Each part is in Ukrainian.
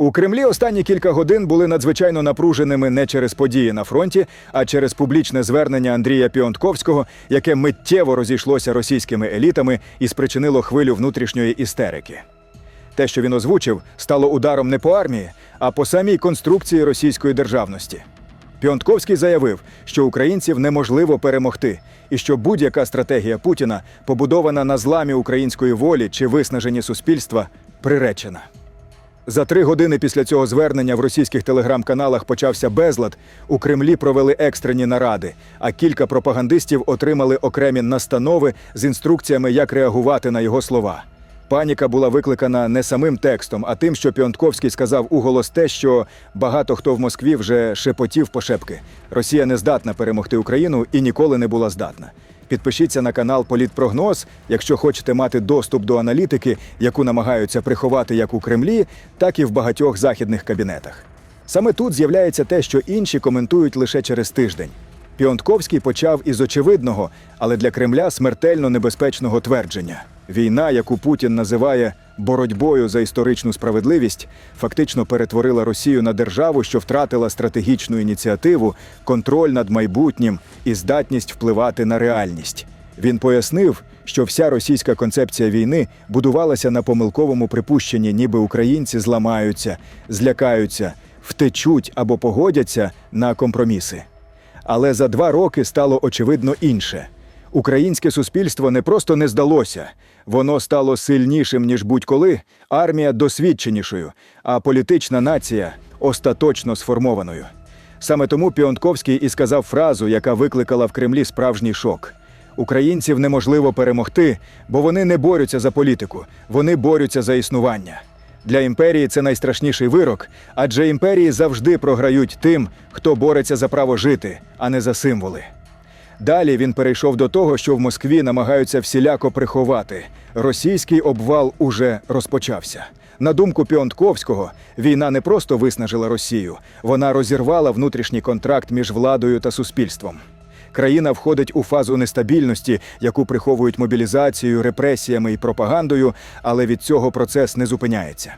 У Кремлі останні кілька годин були надзвичайно напруженими не через події на фронті, а через публічне звернення Андрія Піонтковського, яке миттєво розійшлося російськими елітами і спричинило хвилю внутрішньої істерики. Те, що він озвучив, стало ударом не по армії, а по самій конструкції російської державності. Піонтковський заявив, що українців неможливо перемогти, і що будь-яка стратегія Путіна, побудована на зламі української волі чи виснаженні суспільства, приречена. За три години після цього звернення в російських телеграм-каналах почався безлад. У Кремлі провели екстрені наради, а кілька пропагандистів отримали окремі настанови з інструкціями, як реагувати на його слова. Паніка була викликана не самим текстом, а тим, що Піонтковський сказав уголос те, що багато хто в Москві вже шепотів пошепки. Росія не здатна перемогти Україну і ніколи не була здатна. Підпишіться на канал Політпрогноз, якщо хочете мати доступ до аналітики, яку намагаються приховати як у Кремлі, так і в багатьох західних кабінетах. Саме тут з'являється те, що інші коментують лише через тиждень. Піонтковський почав із очевидного, але для Кремля смертельно небезпечного твердження. Війна, яку Путін називає боротьбою за історичну справедливість, фактично перетворила Росію на державу, що втратила стратегічну ініціативу, контроль над майбутнім і здатність впливати на реальність. Він пояснив, що вся російська концепція війни будувалася на помилковому припущенні, ніби українці зламаються, злякаються, втечуть або погодяться на компроміси. Але за два роки стало очевидно інше. Українське суспільство не просто не здалося, воно стало сильнішим, ніж будь-коли, армія досвідченішою, а політична нація остаточно сформованою. Саме тому Піонтковський і сказав фразу, яка викликала в Кремлі справжній шок. Українців неможливо перемогти, бо вони не борються за політику, вони борються за існування. Для імперії це найстрашніший вирок, адже імперії завжди програють тим, хто бореться за право жити, а не за символи. Далі він перейшов до того, що в Москві намагаються всіляко приховати. Російський обвал уже розпочався. На думку Піонтковського, війна не просто виснажила Росію, вона розірвала внутрішній контракт між владою та суспільством. Країна входить у фазу нестабільності, яку приховують мобілізацією, репресіями і пропагандою, але від цього процес не зупиняється.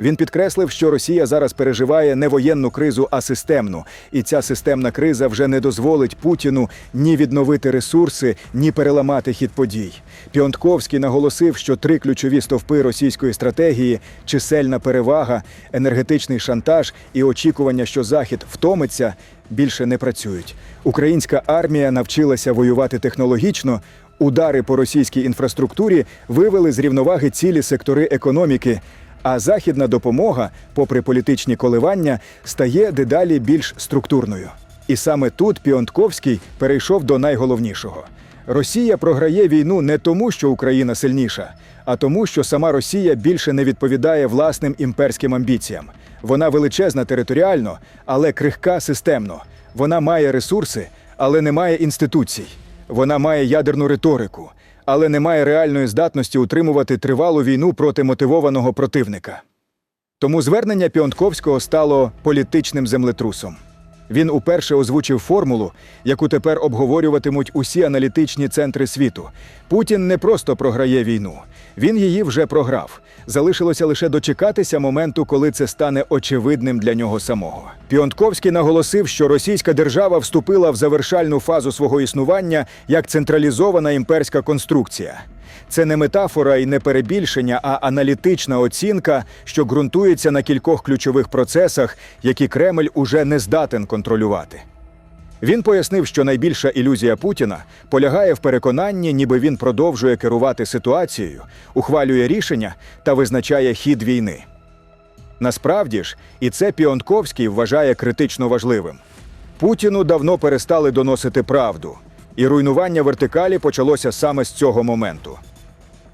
Він підкреслив, що Росія зараз переживає не воєнну кризу, а системну, і ця системна криза вже не дозволить Путіну ні відновити ресурси, ні переламати хід подій. Піонтковський наголосив, що три ключові стовпи російської стратегії чисельна перевага, енергетичний шантаж і очікування, що Захід втомиться, більше не працюють. Українська армія навчилася воювати технологічно. Удари по російській інфраструктурі вивели з рівноваги цілі сектори економіки. А західна допомога, попри політичні коливання, стає дедалі більш структурною. І саме тут Піонтковський перейшов до найголовнішого. Росія програє війну не тому, що Україна сильніша, а тому, що сама Росія більше не відповідає власним імперським амбіціям. Вона величезна територіально, але крихка системно. Вона має ресурси, але не має інституцій. Вона має ядерну риторику, але не має реальної здатності утримувати тривалу війну проти мотивованого противника. Тому звернення Піонтковського стало політичним землетрусом. Він уперше озвучив формулу, яку тепер обговорюватимуть усі аналітичні центри світу. Путін не просто програє війну, він її вже програв. Залишилося лише дочекатися моменту, коли це стане очевидним для нього самого. Піонтковський наголосив, що російська держава вступила в завершальну фазу свого існування як централізована імперська конструкція. Це не метафора і не перебільшення, а аналітична оцінка, що ґрунтується на кількох ключових процесах, які Кремль уже не здатен контролювати. Він пояснив, що найбільша ілюзія Путіна полягає в переконанні, ніби він продовжує керувати ситуацією, ухвалює рішення та визначає хід війни. Насправді ж, і це Піонтковський вважає критично важливим. Путіну давно перестали доносити правду, і руйнування вертикалі почалося саме з цього моменту.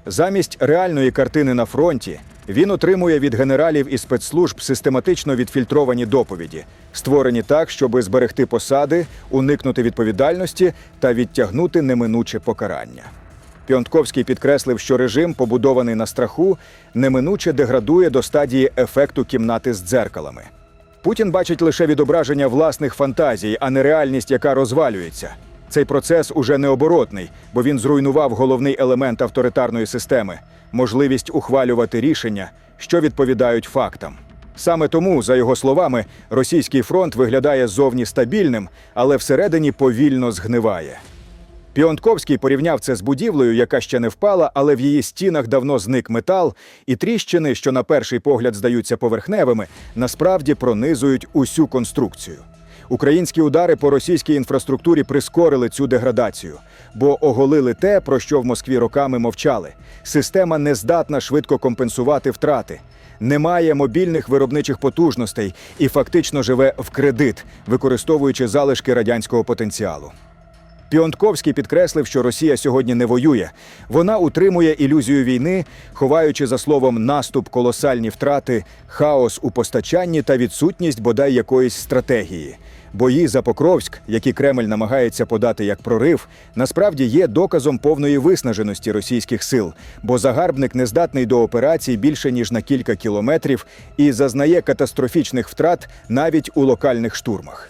Замість реальної картини на фронті він отримує від генералів і спецслужб систематично відфільтровані доповіді, створені так, щоб зберегти посади, уникнути відповідальності та відтягнути неминуче покарання. Піонтковський підкреслив, що режим, побудований на страху, неминуче деградує до стадії ефекту кімнати з дзеркалами. Путін бачить лише відображення власних фантазій, а не реальність, яка розвалюється. Цей процес уже необоротний, бо він зруйнував головний елемент авторитарної системи можливість ухвалювати рішення, що відповідають фактам. Саме тому, за його словами, російський фронт виглядає зовні стабільним, але всередині повільно згниває. Піонтковський порівняв це з будівлею, яка ще не впала, але в її стінах давно зник метал, і тріщини, що на перший погляд здаються поверхневими, насправді пронизують усю конструкцію. Українські удари по російській інфраструктурі прискорили цю деградацію, бо оголили те, про що в Москві роками мовчали. Система не здатна швидко компенсувати втрати. Немає мобільних виробничих потужностей і фактично живе в кредит, використовуючи залишки радянського потенціалу. Піонтковський підкреслив, що Росія сьогодні не воює. Вона утримує ілюзію війни, ховаючи за словом наступ колосальні втрати, хаос у постачанні та відсутність бодай якоїсь стратегії. Бої за Покровськ, які Кремль намагається подати як прорив, насправді є доказом повної виснаженості російських сил, бо загарбник не здатний до операцій більше ніж на кілька кілометрів і зазнає катастрофічних втрат навіть у локальних штурмах.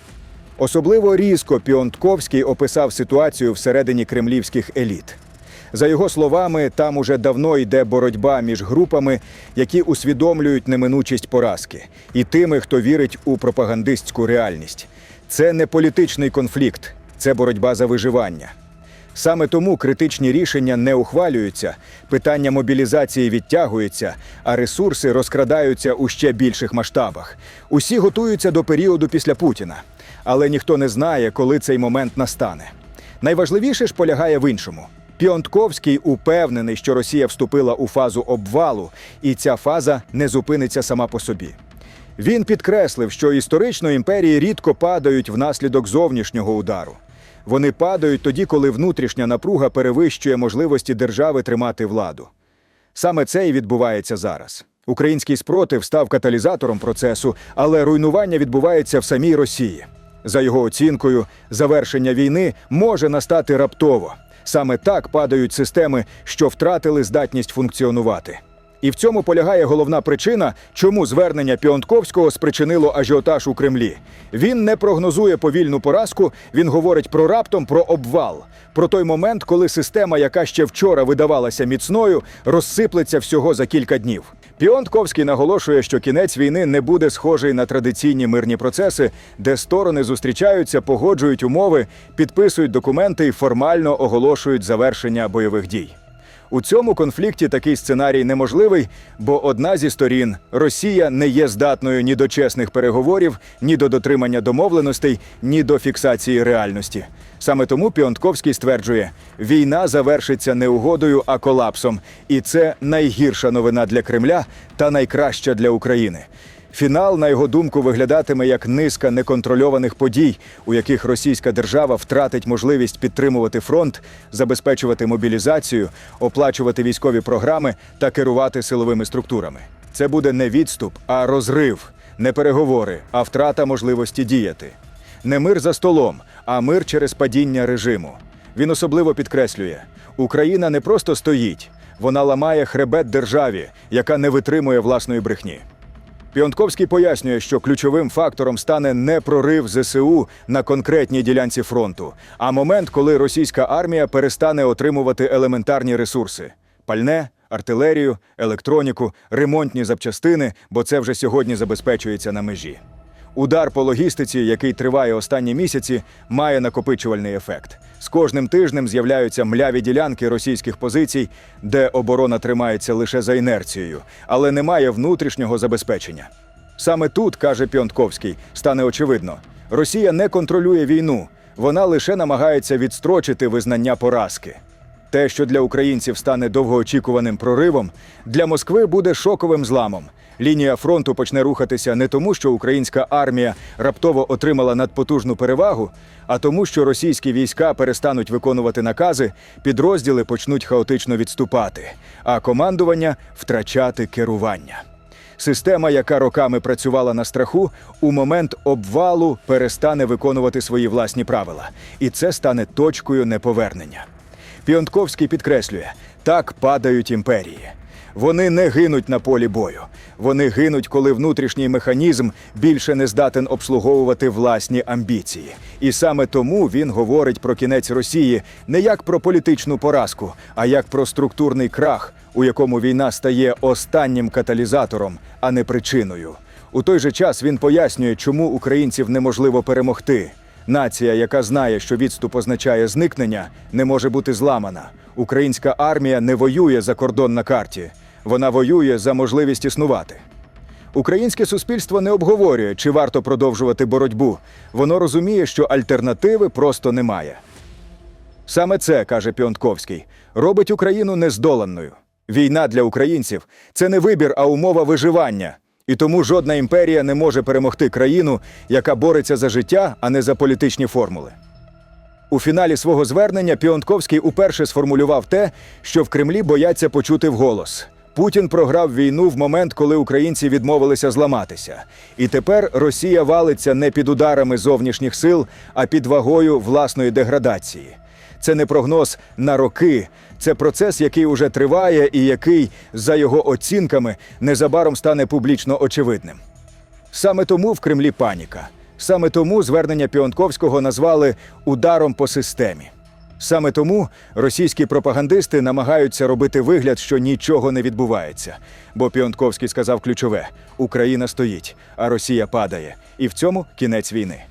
Особливо різко Піонтковський описав ситуацію всередині кремлівських еліт. За його словами, там уже давно йде боротьба між групами, які усвідомлюють неминучість поразки, і тими, хто вірить у пропагандистську реальність. Це не політичний конфлікт, це боротьба за виживання. Саме тому критичні рішення не ухвалюються, питання мобілізації відтягується, а ресурси розкрадаються у ще більших масштабах. Усі готуються до періоду після Путіна, але ніхто не знає, коли цей момент настане. Найважливіше ж полягає в іншому. Піонтковський упевнений, що Росія вступила у фазу обвалу, і ця фаза не зупиниться сама по собі. Він підкреслив, що історично імперії рідко падають внаслідок зовнішнього удару. Вони падають тоді, коли внутрішня напруга перевищує можливості держави тримати владу. Саме це і відбувається зараз. Український спротив став каталізатором процесу, але руйнування відбувається в самій Росії. За його оцінкою, завершення війни може настати раптово. Саме так падають системи, що втратили здатність функціонувати. І в цьому полягає головна причина, чому звернення Піонтковського спричинило ажіотаж у Кремлі. Він не прогнозує повільну поразку, він говорить про раптом про обвал, про той момент, коли система, яка ще вчора видавалася міцною, розсиплеться всього за кілька днів. Піонтковський наголошує, що кінець війни не буде схожий на традиційні мирні процеси, де сторони зустрічаються, погоджують умови, підписують документи і формально оголошують завершення бойових дій. У цьому конфлікті такий сценарій неможливий, бо одна зі сторін Росія не є здатною ні до чесних переговорів, ні до дотримання домовленостей, ні до фіксації реальності. Саме тому Піонтковський стверджує, війна завершиться не угодою, а колапсом, і це найгірша новина для Кремля та найкраща для України. Фінал, на його думку, виглядатиме як низка неконтрольованих подій, у яких російська держава втратить можливість підтримувати фронт, забезпечувати мобілізацію, оплачувати військові програми та керувати силовими структурами. Це буде не відступ, а розрив, не переговори, а втрата можливості діяти. Не мир за столом, а мир через падіння режиму. Він особливо підкреслює: Україна не просто стоїть, вона ламає хребет державі, яка не витримує власної брехні. Піонтковський пояснює, що ключовим фактором стане не прорив ЗСУ на конкретній ділянці фронту, а момент, коли російська армія перестане отримувати елементарні ресурси: пальне, артилерію, електроніку, ремонтні запчастини, бо це вже сьогодні забезпечується на межі. Удар по логістиці, який триває останні місяці, має накопичувальний ефект. З кожним тижнем з'являються мляві ділянки російських позицій, де оборона тримається лише за інерцією, але немає внутрішнього забезпечення. Саме тут, каже Піонтковський, стане очевидно: Росія не контролює війну, вона лише намагається відстрочити визнання поразки. Те, що для українців стане довгоочікуваним проривом, для Москви буде шоковим зламом. Лінія фронту почне рухатися не тому, що українська армія раптово отримала надпотужну перевагу, а тому, що російські війська перестануть виконувати накази, підрозділи почнуть хаотично відступати, а командування втрачати керування. Система, яка роками працювала на страху, у момент обвалу перестане виконувати свої власні правила, і це стане точкою неповернення. Піонтковський підкреслює: так падають імперії. Вони не гинуть на полі бою. Вони гинуть, коли внутрішній механізм більше не здатен обслуговувати власні амбіції. І саме тому він говорить про кінець Росії не як про політичну поразку, а як про структурний крах, у якому війна стає останнім каталізатором, а не причиною. У той же час він пояснює, чому українців неможливо перемогти. Нація, яка знає, що відступ означає зникнення, не може бути зламана. Українська армія не воює за кордон на карті, вона воює за можливість існувати. Українське суспільство не обговорює, чи варто продовжувати боротьбу. Воно розуміє, що альтернативи просто немає. Саме це, каже Піонтковський, робить Україну нездоланною. Війна для українців це не вибір, а умова виживання. І тому жодна імперія не може перемогти країну, яка бореться за життя, а не за політичні формули. У фіналі свого звернення Піонтковський уперше сформулював те, що в Кремлі бояться почути вголос. Путін програв війну в момент, коли українці відмовилися зламатися. І тепер Росія валиться не під ударами зовнішніх сил, а під вагою власної деградації. Це не прогноз на роки, це процес, який уже триває і який, за його оцінками, незабаром стане публічно очевидним. Саме тому в Кремлі паніка. Саме тому звернення Піонтковського назвали ударом по системі. Саме тому російські пропагандисти намагаються робити вигляд, що нічого не відбувається. Бо Піонтковський сказав ключове: Україна стоїть, а Росія падає. І в цьому кінець війни.